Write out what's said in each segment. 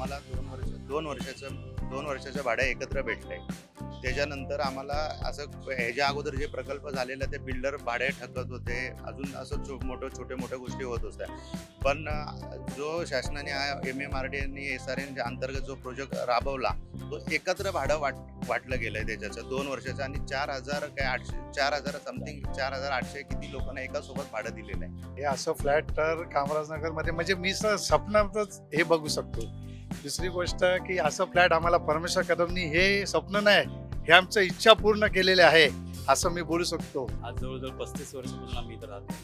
आम्हाला दोन वर्ष दोन वर्षाचं दोन वर्षाचं भाडं एकत्र भेटलंय त्याच्यानंतर आम्हाला असं ह्याच्या अगोदर जे प्रकल्प झालेले ते बिल्डर भाडे ठकत होते. अजून असं छो मोठं छोटे मोठ्या गोष्टी होत होत्या. पण जो शासनाने हा एम एम आर डी आणि एस आर एनच्या अंतर्गत जो प्रोजेक्ट राबवला तो एकत्र भाडं वाट वाटलं गेलंय त्याच्याचं. दोन वर्षाचं आणि चार हजार काय आठशे चार हजार समथिंग चार हजार आठशे किती लोकांना एकासोबत भाडं दिलेलं आहे. हे असं फ्लॅट तर कामराजनगरमध्ये म्हणजे मी सपनातच स्वप्नातच हे बघू शकतो. दुसरी गोष्ट की असं फ्लॅट आम्हाला परमेश्वर कदमनी हे स्वप्न नाही हे आमचं इच्छा पूर्ण केलेले आहे असं मी बोलू शकतो. आज जवळजवळ पस्तीस वर्षापासून आम्ही इथं राहतो.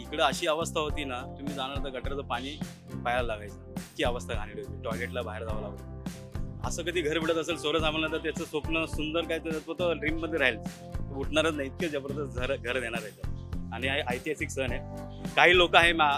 इकडं अशी अवस्था होती ना तुम्ही जाणार तर गटरचं पाणी पायाला लागायचं. इतकी अवस्था घाणेरडी होती. टॉयलेटला बाहेर जावं लागतं असं कधी घर भेटत असेल सोरस आम्हाला तर त्याचं स्वप्न सुंदर काय तर तो ड्रीममध्ये राहील. उठणारच नाही इतकं जबरदस्त घर घर देणार आहे आणि ऐतिहासिक सण आहे. काही लोक आहे मा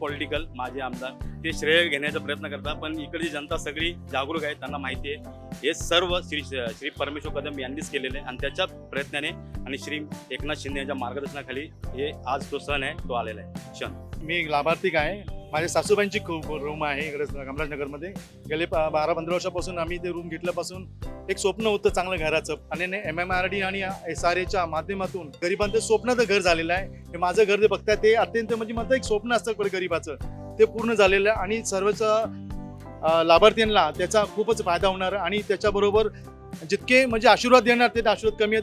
पॉलिटिकल माझे आमदार. ते श्रेय घेण्याचा प्रयत्न करतात पण इकडची जनता सगळी जागरूक आहे त्यांना माहिती आहे. हे सर्व श्री श्री परमेश्वर कदम यांनीच केलेले आणि त्याच्या प्रयत्नाने आणि श्री एकनाथ शिंदे यांच्या मार्गदर्शनाखाली हे आज तो सण आहे तो आलेला आहे. क्षण. मी लाभार्थी आहे माझ्या सासूबाईंची खूप रूम आहे इकडे कमलाजनगरमध्ये गेले बारा पंधरा वर्षापासून आम्ही ते रूम घेतल्यापासून एक स्वप्न होतं चांगलं घराचं. आणि एम एम आर डी आणि एस आर एच्या माध्यमातून गरिबांचं स्वप्नाचं घर झालेलं आहे. हे माझं घर जे बघताय ते अत्यंत म्हणजे माझं एक स्वप्न असतं गरिबाचं. ते पूर्ण झालेलं आहे आणि सर्वच लाभार्थ्यांना त्याचा खूपच फायदा होणार आणि त्याच्याबरोबर जितके म्हणजे आशीर्वाद देणार ते आशीर्वाद कमी आहेत.